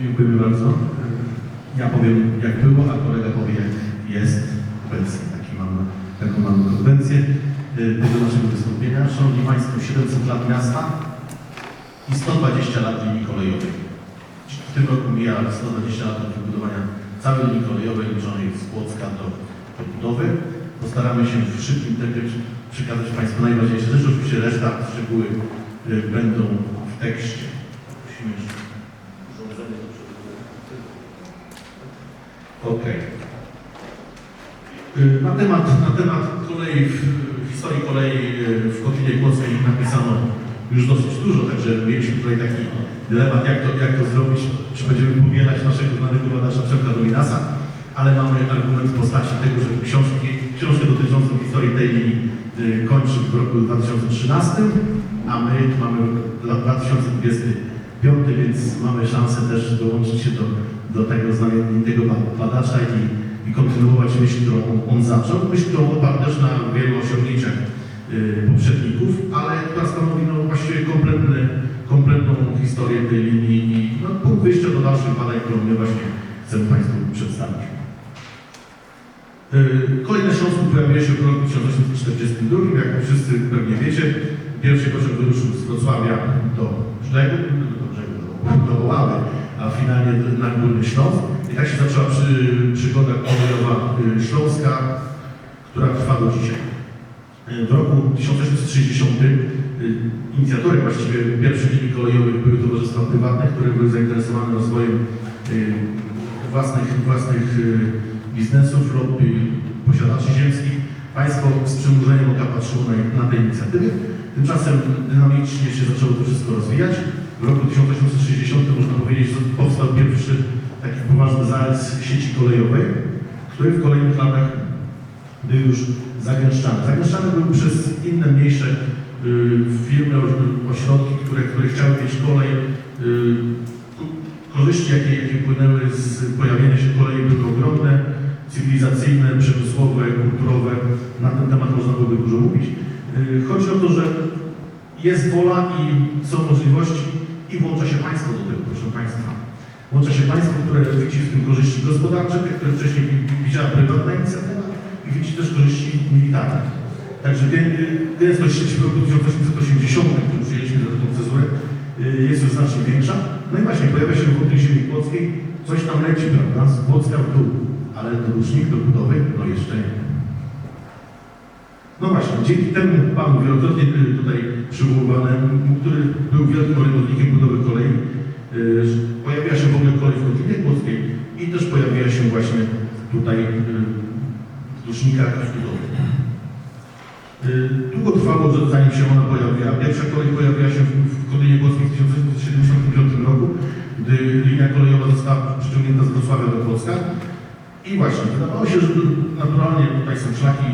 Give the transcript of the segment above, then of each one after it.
Dziękujemy bardzo. Ja powiem jak było, a kolega powie jak jest obecnie. Taki mam, taką mamy konwencję y, tego naszego wystąpienia. Szanowni Państwo, 700 lat miasta i 120 lat linii kolejowej. W tym roku mija 120 lat od wybudowania całej linii kolejowej liczonej z Płocka do, do budowy. Postaramy się w szybkim tempie przekazać Państwu najważniejsze rzeczy. Oczywiście reszta szczegóły y, będą w tekście. Prosimy jeszcze urządzenie do przewodzenia. Okej. Y, Na temat, na temat kolei, w, historii kolei y, w Kotlinie Kłodzkiej napisano już dosyć dużo, także mieliśmy tutaj taki dylemat, jak to, jak to zrobić, czy będziemy powielać naszego znanego badacza Przemka Dominasa, ale mamy argument w postaci tego, że książki, książkę dotyczącą historii tej linii y, kończy w roku 2013, a my mamy lat 2025, więc mamy szansę też dołączyć się do, do tego znamienitego ba- badacza i, i kontynuować myśl, którą on, zaczął. Myśl, którą oparł też na wielu osiągnięciach y, poprzedników, ale która stanowi no, właściwie kompletny, kompletną historię tej linii i no, punkt wyjścia do dalszych badań, którą my właśnie chcemy Państwu przedstawić. Y, Kolejne Śląsku się w roku 1842, jak wszyscy pewnie wiecie. Pierwszy pociąg wyruszył z Wrocławia do brzegu, do brzegu, do, Oławy, a finalnie na Górny Śląsk. I tak się zaczęła przy, przygoda kolejowa y, śląska, która trwa do dzisiaj. Y, W roku 1860 y, inicjatorem właściwie pierwszych linii kolejowych były towarzystwa prywatne, które były zainteresowane rozwojem własnych, własnych biznesów lub posiadaczy ziemskich. Państwo z przymurzeniem oka patrzyło na, na te inicjatywy. Tymczasem dynamicznie się zaczęło to wszystko rozwijać. W roku 1860 można powiedzieć, że powstał pierwszy taki poważny zarys sieci kolejowej, który w kolejnych latach był już zagęszczany. Zagęszczany był przez inne mniejsze y, firmy, ośrodki, które, które chciały mieć kolej. Y, ko- korzyści, jakie, jakie płynęły z pojawienia się kolei były ogromne, cywilizacyjne, przemysłowe, kulturowe. Na ten temat można byłoby dużo mówić. Y, chodzi o to, że jest wola i są możliwości i włącza się państwo do tego, proszę Państwa. Włącza się państwo, które widzi w tym korzyści gospodarcze, które wcześniej wi- widziała prywatna inicjatywa i widzi też korzyści militarne. Także gę- gęstość sieci w roku 1880, który przyjęliśmy za taką cezurę, y, jest już znacznie większa. No i właśnie pojawia się wokół ziemi płockiej, coś tam leci, prawda, z Płocka w dół, ale dorucznik do budowy, no jeszcze nie. No właśnie, dzięki temu panu wielokrotnie y, tutaj przywoływanemu, który był wielkim orędownikiem budowy kolei, y, pojawiła się w ogóle kolej w Kotlinie Kłodzkiej i też pojawiła się właśnie tutaj y, w Dusznikach w budowie. Y, Długo trwało, zanim się ona pojawiła. Pierwsza kolej pojawiła się w, Kotlinie Kłodzkiej w 1975 roku, gdy linia kolejowa została przyciągnięta z Wrocławia do Płocka. I właśnie, wydawało się, że naturalnie tutaj są szlaki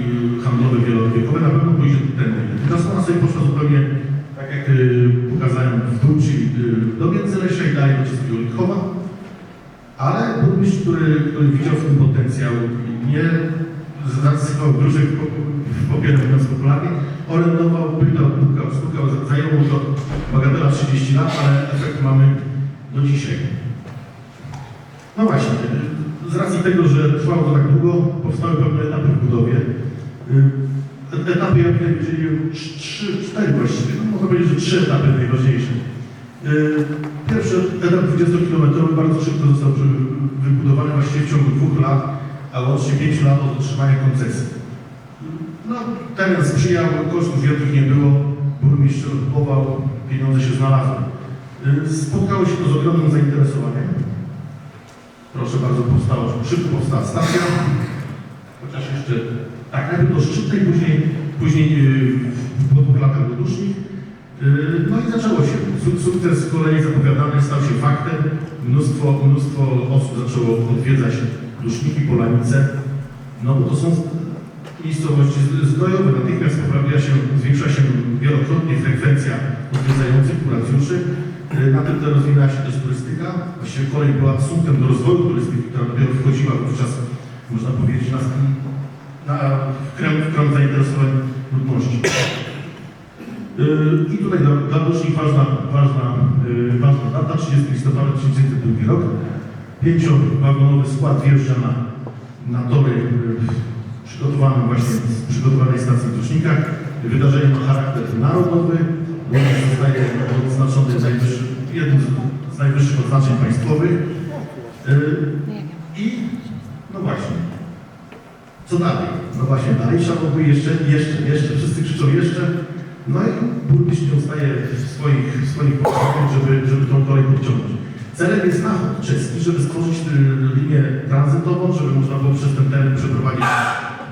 handlowe wielowiekowe, na pewno pójdzie tędy. Tymczasem ona sobie poszła zupełnie, tak jak y, pokazałem, w dół, czyli y, do Międzylesia i dalej do Czeskiego Lichowa. Ale burmistrz, który, który widział w tym potencjał, nie zasypał gruszek w w popiele, mówiąc popularnie, orędował, pytał, pukał, stukał, zajęło to bagatela 30 lat, ale efekt mamy do dzisiaj. No właśnie, y, z racji tego, że trwało to tak długo, powstały pewne etapy w budowie. Y, Etapy, jak tutaj trzy, cztery właściwie, no można powiedzieć, że trzy etapy najważniejsze. Y, Pierwszy etap 20-kilometrowy bardzo szybko został wybudowany właściwie w ciągu dwóch lat, a łącznie 5 lat od otrzymania koncesji. No, teren sprzyjał, kosztów wielkich nie było, burmistrz kupował, pieniądze się znalazły. Y, Spotkało się to z ogromnym zainteresowaniem. Proszę bardzo, powstała, szybko powstała stacja, chociaż jeszcze tak, najpierw do Szczytnej, później, później yy, po dwóch latach do Dusznik. Yy, No i zaczęło się. Suk- Sukces z kolei zapowiadany stał się faktem. Mnóstwo, mnóstwo osób zaczęło odwiedzać Duszniki, Polanice. No bo to są miejscowości z- zdrojowe. Natychmiast poprawia się, zwiększa się wielokrotnie frekwencja odwiedzających kuracjuszy. Yy, Na tle rozwinęła się też turystyka. Właściwie kolej była asumptem do rozwoju turystyki, która dopiero wchodziła wówczas, można powiedzieć, na, na krąg zainteresowań ludności. Yy, I tutaj dla, dla Dusznik ważna, ważna, yy, ważna data, 30 listopada 1902 rok. pięciowagonowy skład wjeżdża na, na tory przygotowane właśnie z przygotowanej stacji w Dusznikach. Wydarzenie ma charakter narodowy, zostaje odznaczony najwyższy, jednym z- najwyższych odznaczeń państwowych. Y, I no właśnie, co dalej? No właśnie, dalej trzeba jeszcze, jeszcze, jeszcze, wszyscy krzyczą jeszcze. No i burmistrz nie ustaje w swoich, w swoich postępach, żeby, żeby tą kolej podciągnąć. Celem jest zachód czeski, żeby stworzyć y, linię tranzytową, żeby można było przez ten teren przeprowadzić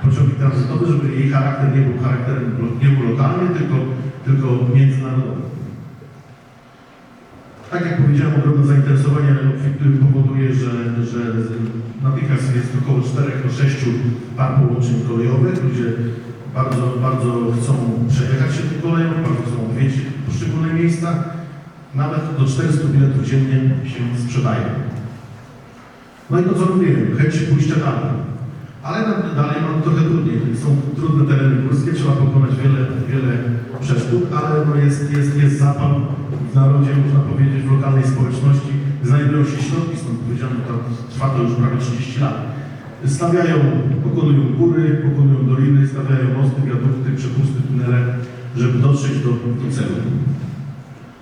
pociągi tranzytowe, żeby jej charakter nie był charakterem nie był lokalny, tylko, tylko międzynarodowy. Tak jak powiedziałem, ogromne zainteresowanie powoduje, że, że natychmiast jest około 4 do 6 par połączeń kolejowych. Ludzie bardzo, bardzo chcą przejechać się tym koleją, bardzo chcą odwiedzić poszczególne miejsca. Nawet do 400 biletów dziennie się sprzedaje. No i to co mówiłem, chęć pójścia dalej. Ale dalej mam trochę trudniej. Są trudne tereny górskie, trzeba pokonać wiele, wiele przeszkód, ale no jest, jest, jest zapal w narodzie, można powiedzieć, w lokalnej społeczności. Znajdują się środki, stąd powiedziano, to trwa to już prawie 30 lat. Stawiają, pokonują góry, pokonują doliny, stawiają mosty, wiadukty, przepusty, tunele, żeby dotrzeć do, do celu.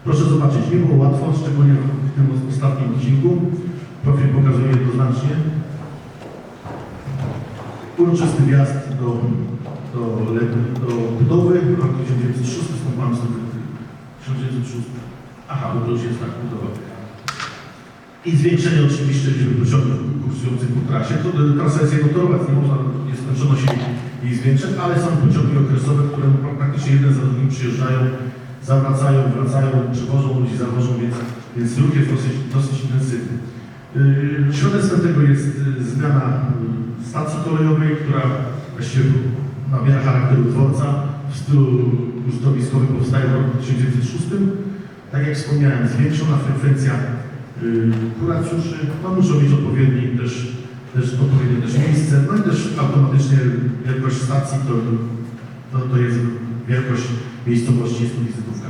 Proszę zobaczyć, nie było łatwo, szczególnie w tym ostatnim odcinku. Profil pokazuje jednoznacznie. Uroczysty wjazd do, do, do budowy, rok 1906, stąd mam 1906. Aha, bo to już jest tak budowa. I zwiększenie oczywiście liczby pociągów kursujących po trasie. To, trasa jest jednotorowa, więc nie można, nie skończono się jej zwiększać, ale są pociągi okresowe, które praktycznie jeden za drugim przyjeżdżają, zawracają, wracają, przewożą ludzi, zawożą, więc, więc ruch jest dosyć, dosyć intensywny. Yy, Świadectwem tego jest yy, zmiana yy, stacji kolejowej, która właściwie nabiera charakteru dworca w stylu uzdrowiskowym powstaje w roku 1906. Tak jak wspomniałem, zwiększona frekwencja yy, kuracjuszy, no muszą mieć odpowiedni też, też odpowiednie też miejsce, no i też automatycznie wielkość stacji to, to, to jest wielkość miejscowości, jest to wizytówka.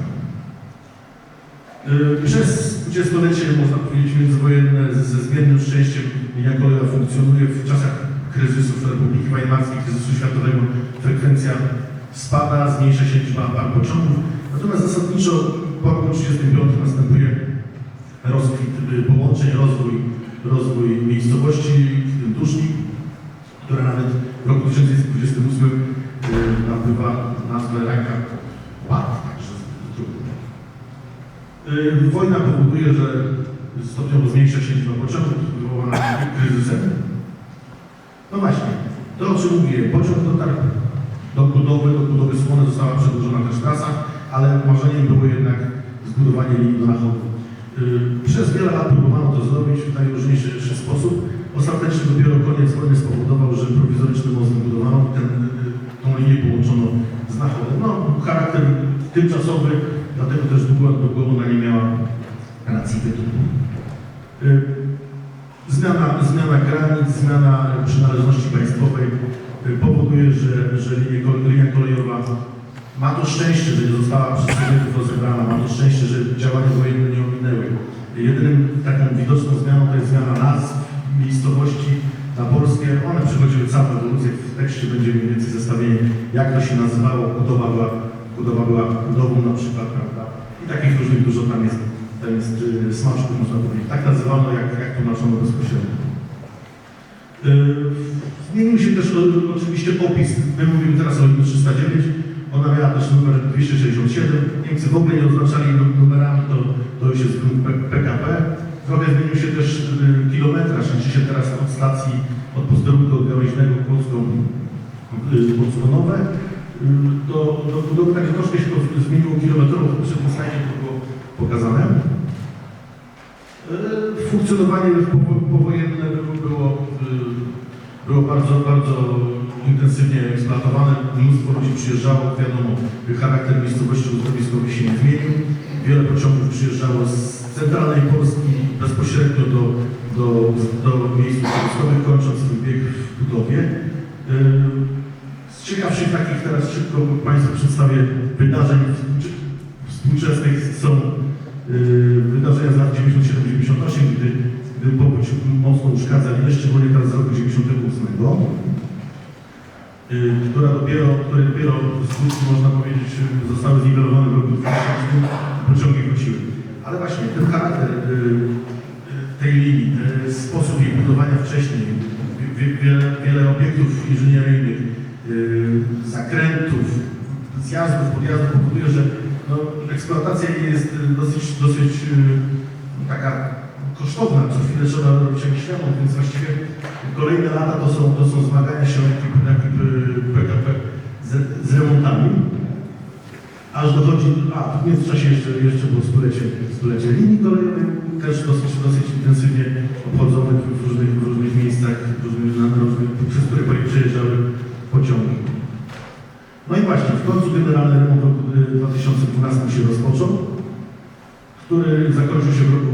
Yy, Przez dwudziestolecie, można powiedzieć, międzywojenne ze zmiennym szczęściem linia kolejowa funkcjonuje w czasach kryzysów Republiki Weimarskiej, kryzysu światowego. Frekwencja spada, zmniejsza się liczba par pociągów. Natomiast zasadniczo po roku 1935 następuje rozkwit y, połączeń, rozwój, rozwój miejscowości, w tym Dusznik, która nawet w roku 1928 y, nabywa nazwę Rajka Pad, także trudno. Y, Wojna powoduje, że stopniowo zmniejsza się liczba pociągów wywołana kryzysem. No właśnie, to o czym mówię, pociąg dotarł do budowy, do budowy Słony została przedłużona też trasa, ale marzeniem było jednak zbudowanie linii do Nachodu. Y, Przez wiele lat próbowano to zrobić w najróżniejszy sposób. Ostatecznie dopiero koniec wojny spowodował, że prowizoryczny most wybudowano i ten, y, tą linię połączono z Nachodem. No, charakter tymczasowy, dlatego też długo, długo ona nie miała racji bytu. Y, Zmiana, zmiana granic, zmiana przynależności państwowej powoduje, że, że linia kolejowa ma to szczęście, że nie została przez Sowietów rozebrana, ma to szczęście, że działania wojenne nie ominęły. Jedynym taką widoczną zmianą to jest zmiana nazw miejscowości na polskie. One przechodziły całą ewolucję. W tekście będzie mniej więcej zestawienie, jak to się nazywało. Budowa była, budowa była budową na przykład, prawda? I takich różnych dużo tam jest, tam jest y, smaczków, można powiedzieć. Tak nazywano, jak, jak tłumaczono bezpośrednio. Y, Zmienił się też o, oczywiście opis. My mówimy teraz o linii 309. Ona miała też numer 267. Niemcy w ogóle nie oznaczali nu- numerami, to, to już jest grup PKP. Trochę zmienił się też y, kilometraż. Liczy się teraz od stacji, od posterunku gałęźnego Kłodzką y, Podsłonowe. Y, Do, do budowy tak troszkę się to zmieniło kilometrowo. W poprzednim slajdzie to było pokazane. Y, Funkcjonowanie po- powojenne było, było, było bardzo, bardzo intensywnie eksploatowane. Mnóstwo ludzi przyjeżdżało, wiadomo, charakter miejscowości uzdrowiskowej się nie zmienił. Wiele pociągów przyjeżdżało z centralnej Polski bezpośrednio do, do, do miejsc uzdrowiskowych, kończąc swój bieg w budowie. Z ciekawszych takich teraz szybko Państwu przedstawię wydarzeń współcze- współczesnych są wydarzenia z lat 97-98, gdy, gdy pobyć mostu uszkadza linę, szczególnie ta z roku 98, y, która dopiero, które dopiero skutki, można powiedzieć, y, zostały zniwelowane w roku 2000, pociągi wróciły. Ale właśnie ten charakter y, y, tej linii, y, sposób jej budowania wcześniej, wie- wiele, wiele obiektów inżynieryjnych, y, zakrętów, zjazdów, podjazdów powoduje, że no, eksploatacja jest y, dosyć, dosyć y, taka kosztowna, co chwilę trzeba robić jakiś remont, więc właściwie kolejne lata to są, to są zmagania się ekip, ekip y, PKP z, z remontami. Aż dochodzi, a w międzyczasie jeszcze, jeszcze było stulecie, stulecie linii kolejowej, też dosyć, dosyć intensywnie obchodzonych w różnych, w różnych miejscach, w różnych, na różnych, przez które przejeżdżały pociągi. No i właśnie, w końcu generalny remont w roku y, 2012 się rozpoczął, który zakończył się w roku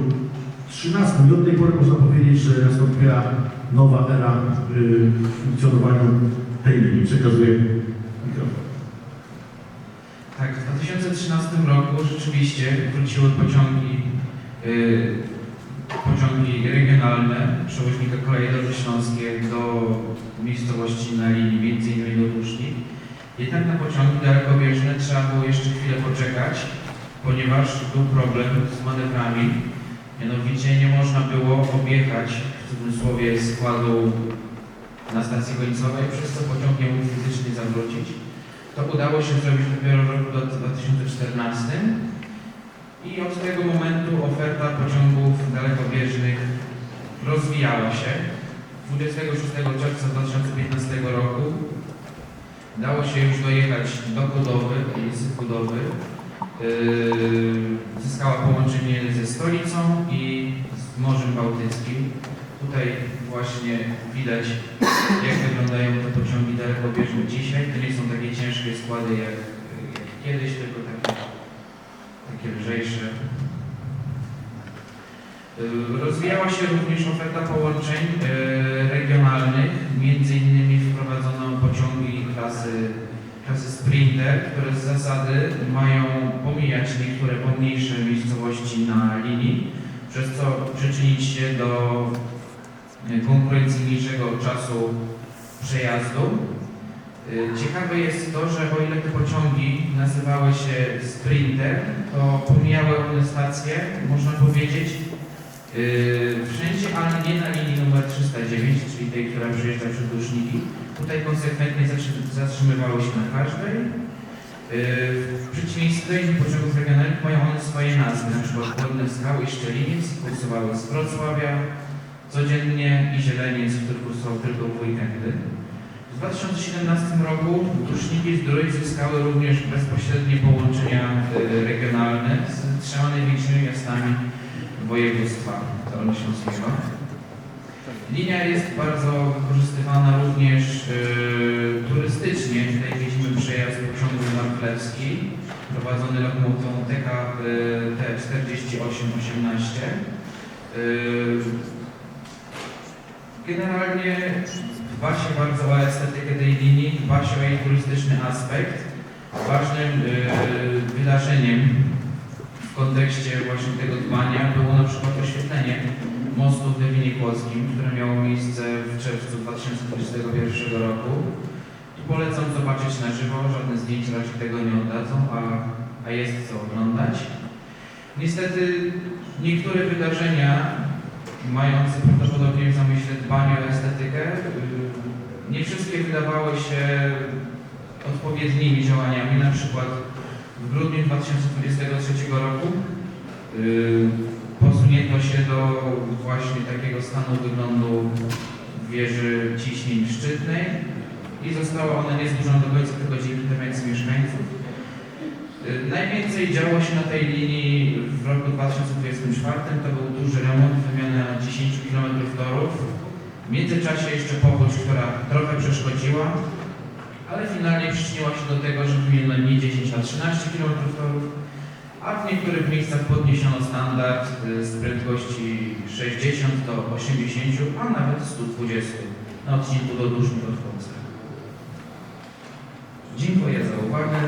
2013 i od tej pory można powiedzieć, że nastąpiła nowa era y, w funkcjonowaniu tej linii. Przekazuję mikrofon. Tak, w 2013 roku rzeczywiście wróciły pociągi, y, pociągi regionalne przewoźnika kolei dolnośląskie do miejscowości na linii, innymi do Dusznik. Jednak na pociągi dalekobieżne trzeba było jeszcze chwilę poczekać, ponieważ był problem z manewrami. Mianowicie nie można było objechać w cudzysłowie składu na stacji końcowej, przez co pociąg nie mógł fizycznie zawrócić. To udało się zrobić dopiero w roku 2014 i od tego momentu oferta pociągów dalekobieżnych rozwijała się. 26 czerwca 2015 roku dało się już dojechać do Kudowy, ulicy Kudowy. Yy, zyskała połączenie ze stolicą i z Morzem Bałtyckim. Tutaj właśnie widać, jak wyglądają te pociągi dalekobieżne dzisiaj. To nie są takie ciężkie składy jak, jak kiedyś, tylko takie, takie lżejsze. Yy, Rozwijała się również oferta połączeń yy, regionalnych. Między innymi wprowadzono pociągi klasy, klasy Sprinter, które z zasady mają pomijać niektóre pomniejsze miejscowości na linii, przez co przyczynić się do yy, konkurencyjniejszego czasu przejazdu. Yy, Ciekawe jest to, że o ile te pociągi nazywały się Sprinter, to pomijały one stacje, można powiedzieć, Yy, wszędzie, ale nie na linii numer 309, czyli tej, która przejeżdża przez Duszniki. Tutaj konsekwentnie zatrzy- zatrzymywały się na każdej. Yy, w przeciwieństwie do innych pociągów regionalnych mają one swoje nazwy, na przykład Górne Skały i Szczeliniec kursowały z Wrocławia codziennie i Zieleniec, który kursował tylko w weekendy. W 2017 roku Duszniki z Drój zyskały również bezpośrednie połączenia yy, regionalne z trzema największymi miastami województwa dolnośląskiego. Linia jest bardzo wykorzystywana również yy, turystycznie. Tutaj widzimy przejazd pociągu Marklewski prowadzony lokomotywą TK yy, T4818. Yy, Generalnie dba się bardzo o estetykę tej linii, dba się o jej turystyczny aspekt. Ważnym yy, wydarzeniem w kontekście właśnie tego dbania było na przykład oświetlenie mostu w Lewinie Kłodzkim, które miało miejsce w czerwcu 2021 roku. Tu polecam zobaczyć na żywo, żadne zdjęcia raczej tego nie oddadzą, a, a jest co oglądać. Niestety niektóre wydarzenia mające prawdopodobnie w zamyśle dbanie o estetykę, yy, nie wszystkie wydawały się odpowiednimi działaniami, na przykład w grudniu 2023 roku yy, posunięto się do właśnie takiego stanu wyglądu wieży ciśnień szczytnej i została ona niezburzona do końca tylko dzięki interwencji mieszkańców. Yy, Najwięcej działo się na tej linii w roku 2024. To był duży remont, wymiana 10 km torów. W międzyczasie jeszcze powódź, która trochę przeszkodziła, ale finalnie przyczyniła się do tego, że wymieniono nie 10, a 13 km torów, a w niektórych miejscach podniesiono standard y, z prędkości 60 do 80, a nawet 120 na odcinku do Dusznik od. Dziękuję za uwagę.